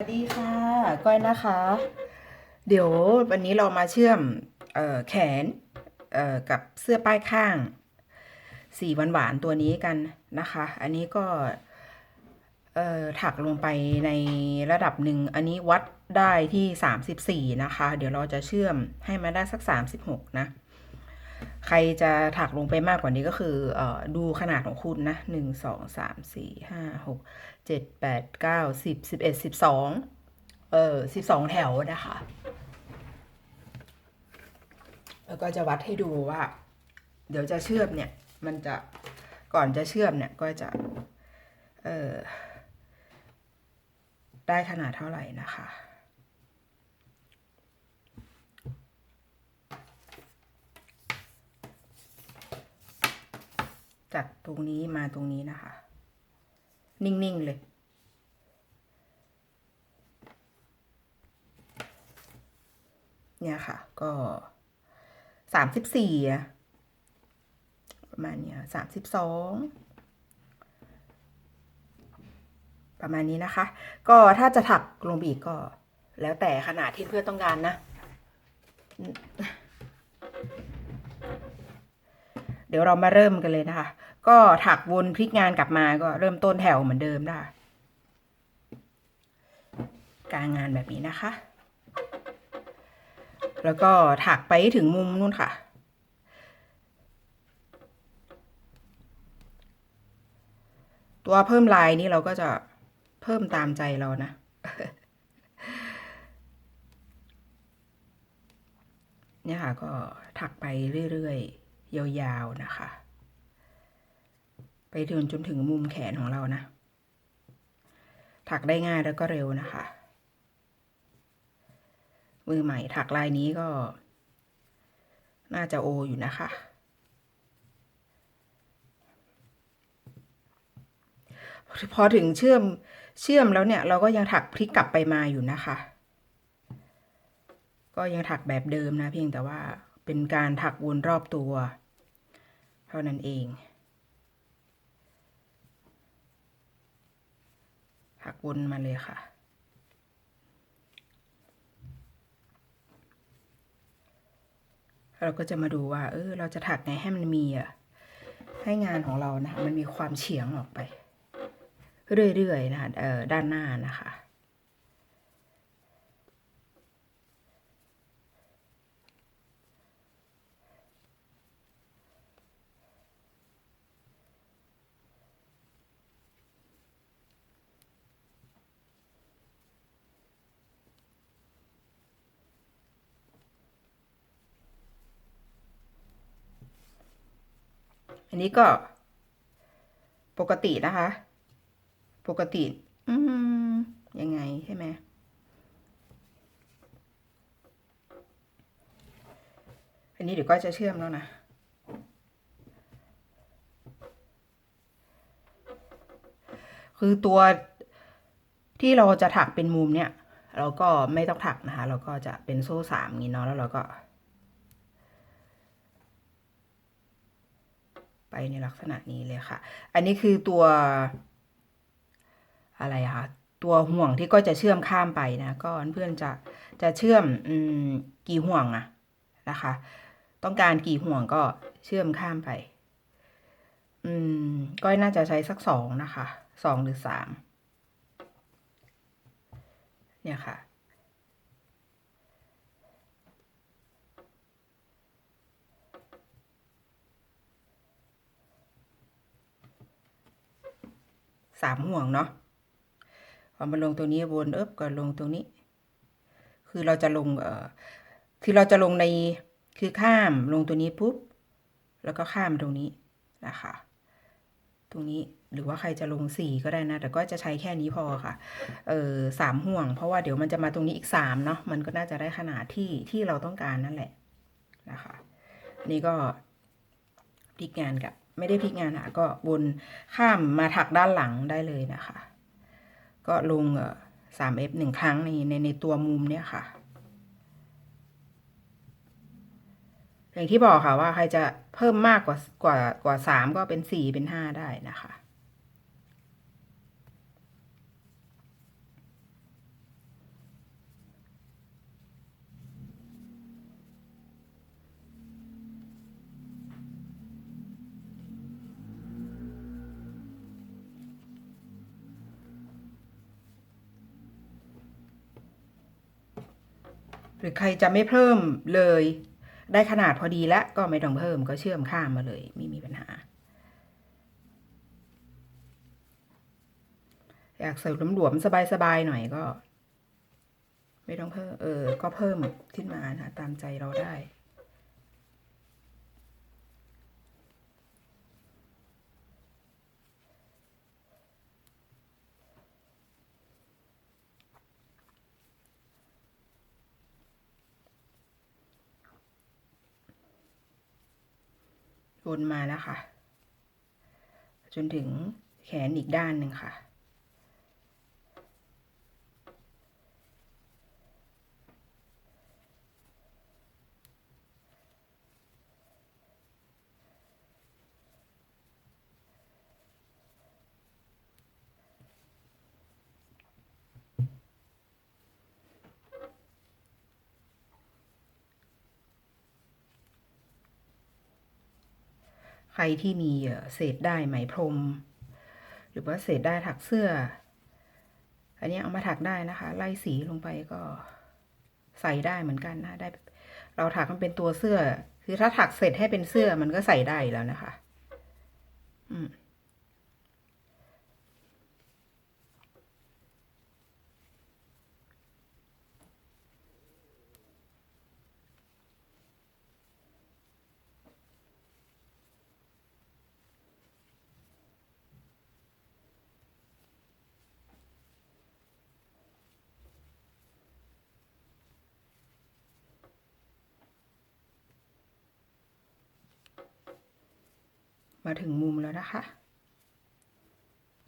สวัสดีค่ะก้อยนะคะ เดี๋ยววันนี้เรามาเชื่อมออแขนกับเสื้อป้ายข้าง สีหวานๆตัวนี้กันนะคะ อันนี้ก็ถักลงไปในระดับหนึ่งอันนี้วัดได้ที่ 34 นะคะ เดี๋ยวเราจะเชื่อมให้มันได้สัก 36 นะ ใครจะถักลงไปมากกว่านี้ก็คืออดูขนาดของคุณนะหนึ่งสองสามสี่ห้าหกเจ็ดแปดเก้าสิบสิบเอ็ดสิบสองเออสิบสองแถวนะคะ แล้วก็จะวัดให้ดูว่า เดี๋ยวจะเชื่อมเนี่ย มันจะก่อนจะเชื่อมเนี่ยก็จะเออได้ขนาดเท่าไหร่นะคะ จากตรงนี้มาตรงนี้นะคะ นิ่ง ๆ เลย เนี่ยค่ะ ก็สามสิบสี่ประมาณเนี้ยสามสิบสองประมาณนี้นะคะ ก็ถ้าจะถักลงไปอีกก็ แล้วแต่ขนาดที่เพื่อนต้องการนะ เดี๋ยวเรามาเริ่มกันเลยนะคะ ก็ถักวนพลิกงานกลับมาก็เริ่มต้นแถวเหมือนเดิมได้กางงานแบบนี้นะคะ แล้วก็ถักไปถึงมุมนู่นค่ะ ตัวเพิ่มลายนี่เราก็จะเพิ่มตามใจเรานะ เนี่ยค่ะก็ถักไปเรื่อยๆ ยาวๆนะคะ ไปถึงจนถึงมุมแขนของเรานะถักได้ง่ายแล้วก็เร็วนะคะ มือใหม่ถักลายนี้ก็ น่าจะโออยู่นะคะ พอถึงเชื่อมเชื่อมแล้วเนี่ย เราก็ยังถักพลิกกลับไปมาอยู่นะคะ ก็ยังถักแบบเดิมนะเพียงแต่ว่าเป็นการถักวนรอบตัว เท่านั้นเอง ถักวนมาเลยค่ะ เราก็จะมาดูว่า เออ เราจะถักไงให้มันมีอะ ให้งานของเรานะมันมีความเฉียงออกไป เรื่อยๆนะคะด้านหน้านะคะ อันนี้ก็ ปกตินะคะ ปกติ อืมยังไงใช่ไหมอันนี้เดี๋ยวก็จะเชื่อมแล้วนะ คือตัวที่เราจะถักเป็นมุมเนี่ย เราก็ไม่ต้องถักนะคะ เราก็จะเป็นโซ่สามงี้เนาะแล้วเราก็ ไป ในลักษณะนี้เลยค่ะ อันนี้คือตัว อะไรคะตัวห่วงที่ก็จะเชื่อมข้ามไปนะก็เพื่อนจะจะเชื่อมอมกี่ห่วงอะนะคะ ต้องการกี่ห่วงก็เชื่อมข้ามไป อืมก็น่าจะใช้สักสองนะคะสองหรือสามเนี่ยค่ะ สามห่วงเนาะพอมาลงตรงนี้วนเอ๊บก็ลงตรงนี้ คือเราจะลงเอ่อคือเราจะลงในคือข้ามลงตัวนี้ปุ๊บ แล้วก็ข้ามตรงนี้นะคะตรงนี้หรือว่าใครจะลงสี่ก็ได้นะ แต่ก็จะใช้แค่นี้พอค่ะ เออสามห่วง เพราะว่าเดี๋ยวมันจะมาตรงนี้อีกสามเนาะมันก็น่าจะได้ขนาดที่ที่เราต้องการนั่นแหละนะคะ นี่ก็พลิกงานกับ ไม่ได้พลิกงานค่ะก็วนข้ามมาถักด้านหลังได้เลยนะคะ ก็ลงสามเอฟหนึ่งครั้งในในในตัวมุมเนี่ยค่ะ อย่างที่บอกค่ะว่าใครจะเพิ่มมากกว่ากว่ากว่าสามก็เป็นสี่เป็นห้าได้นะคะ หรือใครจะไม่เพิ่มเลย ได้ขนาดพอดีแล้วก็ไม่ต้องเพิ่มก็เชื่อมข้ามมาเลย ไม่มีปัญหา อยากใส่หลวมๆสบายๆหน่อยก็ ไม่ต้องเพิ่มเออ ก็เพิ่มขึ้นมานะตามใจเราได้ วนมานะคะจนถึงแขนอีกด้านหนึ่งค่ะ รที่มีเศษได้ไหมพรม หรือว่าเศษได้ถักเสื้อ อันนี้เอามาถักได้นะคะ ไล่สีลงไปก็ใส่ได้เหมือนกันนะได้ เราถักมันเป็นตัวเสื้อ คือถ้าถักเสร็จให้เป็นเสื้อมันก็ใส่ได้แล้วนะคะ อืม มาถึงมุมแล้วนะคะ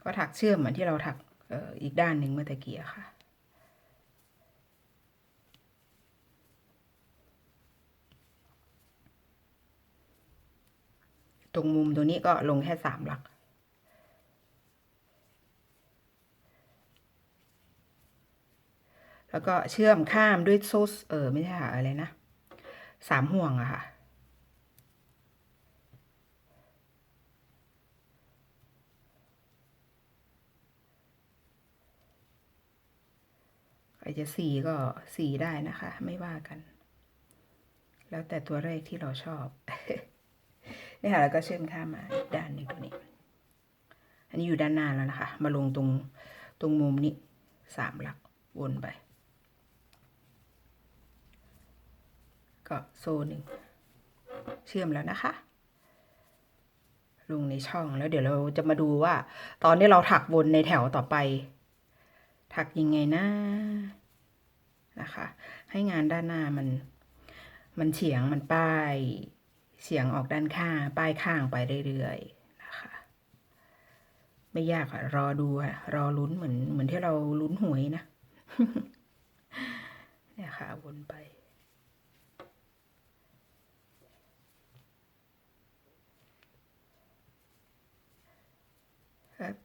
ก็ถักเชื่อมเหมือนที่เราถักอออีกด้านหนึ่งเมื่อตะกี้ค่ะ ตรงมุมตัวนี้ก็ลงแค่สามหลักแล้วก็เชื่อมข้ามด้วยโซ่เออไม่ใช่ค่ะอะไรนะสามห่วงอะค่ะ ใครจะสีก็สีได้นะคะ ไม่ว่ากัน แล้วแต่ตัวเลขที่เราชอบนี่ค่ะแล้วก็เชื่อมข้ามมาด้านนึ่งตัวนี้ อันนี้อยู่ด้านหน้าแล้วนะคะ มาลงตรงตรงมุมนี้สามหลักวนไป ก็โซ่หนึ่งเชื่อมแล้วนะคะ ลงในช่องแล้วเดี๋ยวเราจะมาดูว่า ตอนที่เราถักวนในแถวต่อไป ถักยังไงนะ นะคะ ให้งานด้านหน้ามัน มันเฉียงมันป้ายเฉียงออกด้านข้าง ป้ายข้างไปเรื่อยๆนะคะ ไม่ยากอะรอดูอะรอลุ้นเหมือนเหมือนที่เราลุ้นหวยนะเนี่ยค่ะวนไป ครับ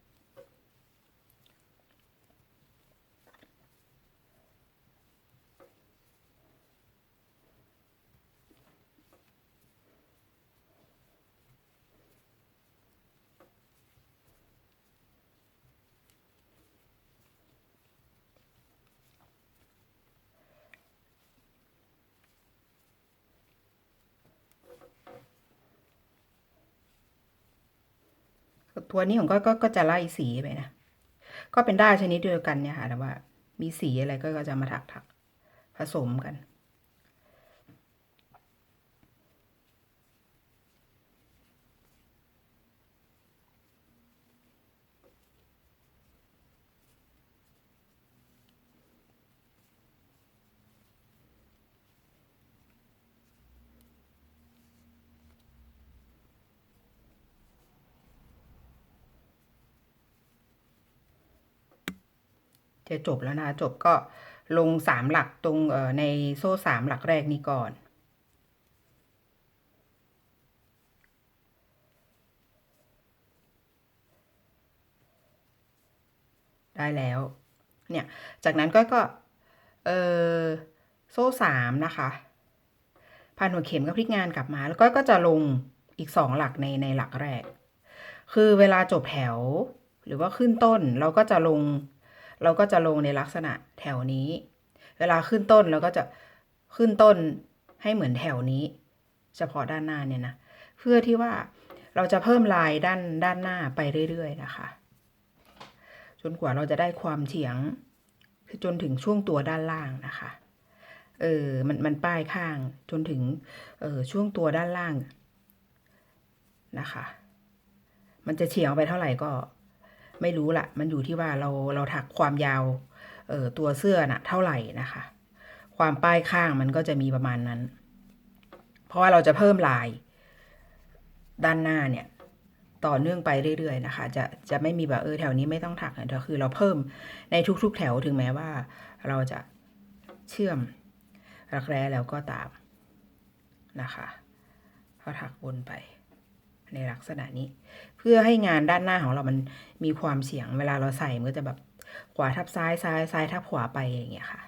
ตัวนี้ผมก็ก็ก็จะไล่สีไปนะ ก็เป็นได้ชนิดเดียวกันเนี่ยค่ะ แต่ว่ามีสีอะไรก็จะมาถักถักผสมกัน จะจบแล้วนะจบก็ลงสามหลักตรงในโซ่สามหลักแรกนี้ก่อนได้แล้ว เนี่ย จากนั้นก็ก็ เออโซ่สามนะคะพันหัวเข็มก็พลิกงานกลับมา แล้วก็ก็จะลงอีกสองหลักในในหลักแรก คือเวลาจบแถว หรือว่าขึ้นต้นเราก็จะลง เราก็จะลงในลักษณะแถวนี้ เวลาขึ้นต้นเราก็จะขึ้นต้นให้เหมือนแถวนี้ เฉพาะด้านหน้าเนี่ยนะ เพื่อที่ว่าเราจะเพิ่มลายด้านด้านหน้าไปเรื่อยๆนะคะ จนกว่าเราจะได้ความเฉียงจนถึงช่วงตัวด้านล่างนะคะ เออ มันมันป้ายข้างจนถึงเออช่วงตัวด้านล่างนะคะ มันจะเฉียงไปเท่าไหร่ก็ ไม่รู้ละมันอยู่ที่ว่าเราเราถักความยาวเออตัวเสื้อน่ะเท่าไหร่นะคะ ความป้ายข้างมันก็จะมีประมาณนั้น เพราะว่าเราจะเพิ่มลายด้านหน้าเนี่ยต่อเนื่องไปเรื่อยๆนะคะ จะจะไม่มีแบบเออแถวนี้ไม่ต้องถักนะแต่คือเราเพิ่มในทุกๆ แถวถึงแม้ว่า เราจะเชื่อมรักแร้แล้วก็ตามนะคะพอถักวนไป ในลักษณะนี้ เพื่อให้งานด้านหน้าของเรามันมีความเฉียง เวลาเราใส่มันก็จะแบบขวาทับซ้ายซ้ายซ้ายทับขวาไปอย่างเงี้ยค่ะ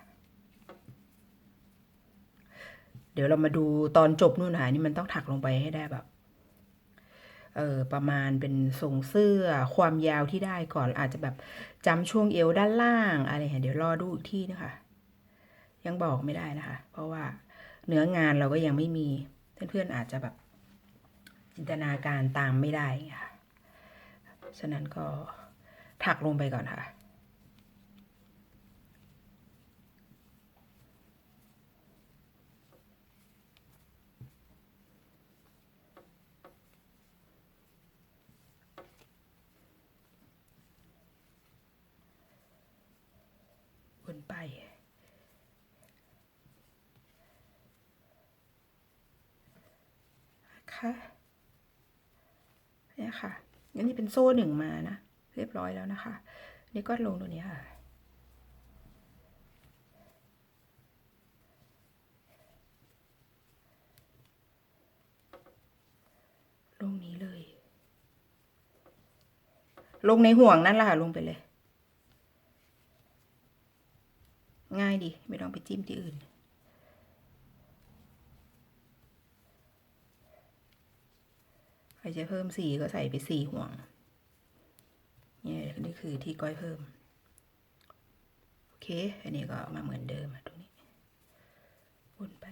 เดี๋ยวเรามาดูตอนจบนู่นนะนี่มันต้องถักลงไปให้ได้แบบเออประมาณเป็นทรงเสื้อความยาวที่ได้ก่อนอาจจะแบบจำช่วงเอวด้านล่างอะไรเดี๋ยวรอดูอีกที่นะคะยังบอกไม่ได้นะคะ เพราะว่าเนื้องานเราก็ยังไม่มีเพื่อนๆอาจจะแบบ จินตนาการตามไม่ได้ค่ะ ฉะนั้นก็ถักลงไปก่อนค่ะ วนไป ค่ะเนี่ยค่ะอันนี้เป็นโซ่หนึ่งมานะ เรียบร้อยแล้วนะคะ นี่ก็ลงตัวนี้ค่ะ ลงนี้เลย ลงในห่วงนั่นแหละค่ะลงไปเลย ง่ายดี ไม่ต้องไปจิ้มที่อื่น ใค รจะเพิ่มสี่ก็ใส่ไปสี่ห่วง เนี่ยนี่คือที่ก้อยเพิ่ม โอเค อันนี้ก็มาเหมือนเดิมอะตรงนี้วนไป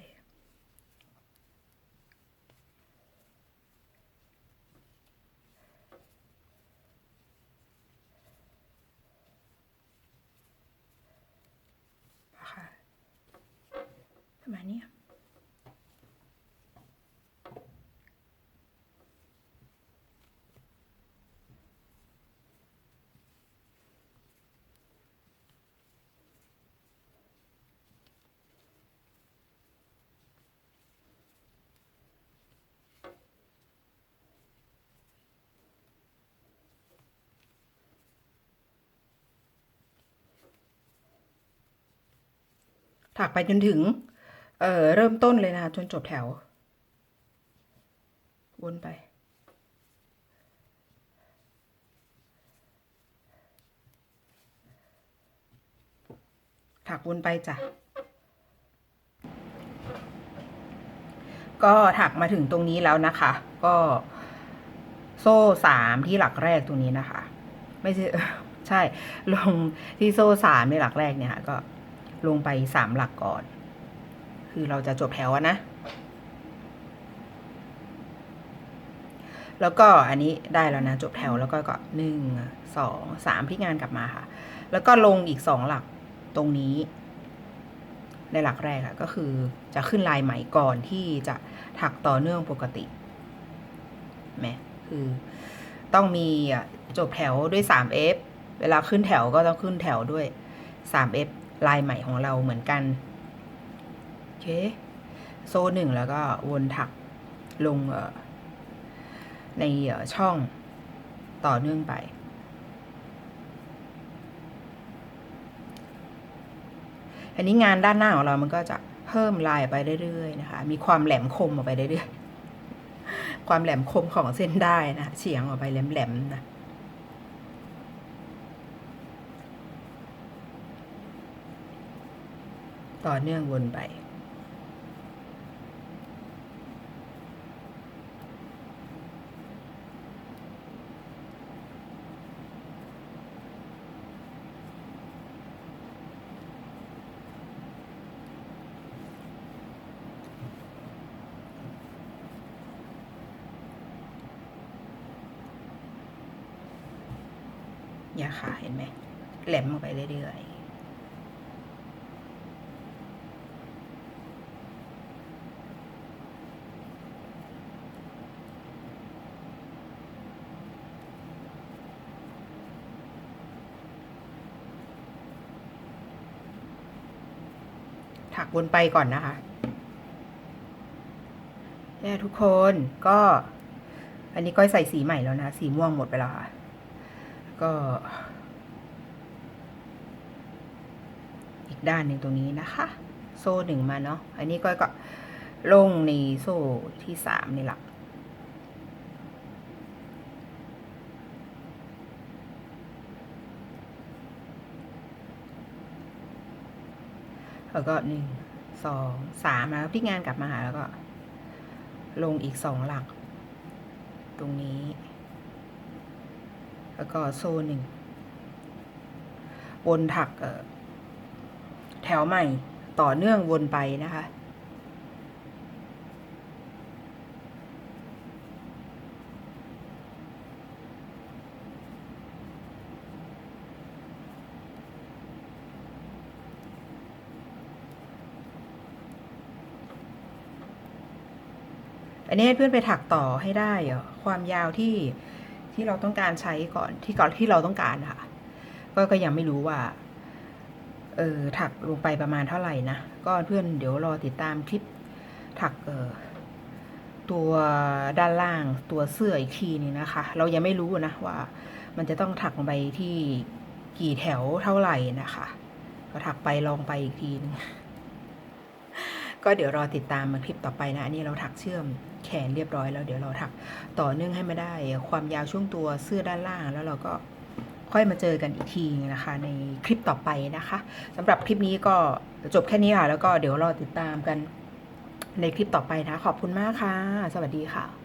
ค่ะประมาณนี้ ถักไปจนถึง เอ่อ เริ่มต้นเลยนะคะจนจบแถว วนไป ถักวนไปจ้ะ ก็ถักมาถึงตรงนี้แล้วนะคะ ก็โซ่สามที่หลักแรกตรงนี้นะคะ ไม่ใช่ใช่ ลงที่โซ่สามในหลักแรกเนี่ยค่ะก็ ลงไปสามหลักก่อน คือเราจะจบแถวนะ แล้วก็อันนี้ได้แล้วนะ จบแถวแล้วก็ก็หนึ่งสองสามพลิกงานกลับมาค่ะ แล้วก็ลงอีกสองหลักตรงนี้ ในหลักแรกอะก็คือจะขึ้นลายใหม่ก่อนที่จะถักต่อเนื่องปกติแหมคือต้องมีจบแถวด้วย 3F เวลาขึ้นแถวก็ต้องขึ้นแถวด้วย 3F ลายใหม่ของเราเหมือนกันโอเคโซ่หนึ่งแล้วก็วนถักลงในช่องต่อเนื่องไป อันนี้งานด้านหน้าของเรามันก็จะเพิ่มลายไปเรื่อยๆนะคะ มีความแหลมคมออกไปเรื่อยๆ ความแหลมคมของเส้นได้นะ เฉียงออกไปแหลมๆนะ ต่อเนื่องวนไปอย่าขาะเห็นไหมแหลมลงไปเรื่อยๆ วนไปก่อนนะคะเนี่ยทุกคนก็ อันนี้ก้อยใส่สีใหม่แล้วนะสีม่วงหมดไปแล้วค่ะ ก็อีกด้านหนึ่งตรงนี้นะคะ โซ่หนึ่งมาเนาะอันนี้ก้อยก็ลงในโซ่ที่สามนี่แหละแล้วก็หนึ่ง สองสามแล้วที่งานกลับมาหาแล้วก็ ลงอีกสองหลัก ตรงนี้ แล้วก็โซ่หนึ่งวนถักแถวใหม่ต่อเนื่องวนไปนะคะ อันนี้ให้เพื่อนไปถักต่อให้ได้เหรอความยาวที่ที่เราต้องการใช้ก่อนที่ก่อนที่เราต้องการค่ะ ก็ก็ยังไม่รู้ว่าเออถักลงไปประมาณเท่าไหร่นะก็เพื่อนเดี๋ยวรอติดตามคลิปถักเออตัวด้านล่างตัวเสื้ออีกทีนึงนะคะ เรายังไม่รู้นะว่ามันจะต้องถักลงไปที่กี่แถวเท่าไหร่นะคะ ก็ถักไปลองไปอีกทีนึง ก็เดี๋ยวรอติดตามมาคลิปต่อไปนะ อันนี้เราถักเชื่อมแขนเรียบร้อยแล้ว เดี๋ยวเราถักต่อเนื่องให้มาได้ ความยาวช่วงตัวเสื้อด้านล่างแล้วเราก็ค่อยมาเจอกันอีกทีนะคะ ในคลิปต่อไปนะคะสำหรับคลิปนี้ก็จบแค่นี้ค่ะ แล้วก็เดี๋ยวรอติดตามกันในคลิปต่อไปนะ ขอบคุณมากค่ะ สวัสดีค่ะ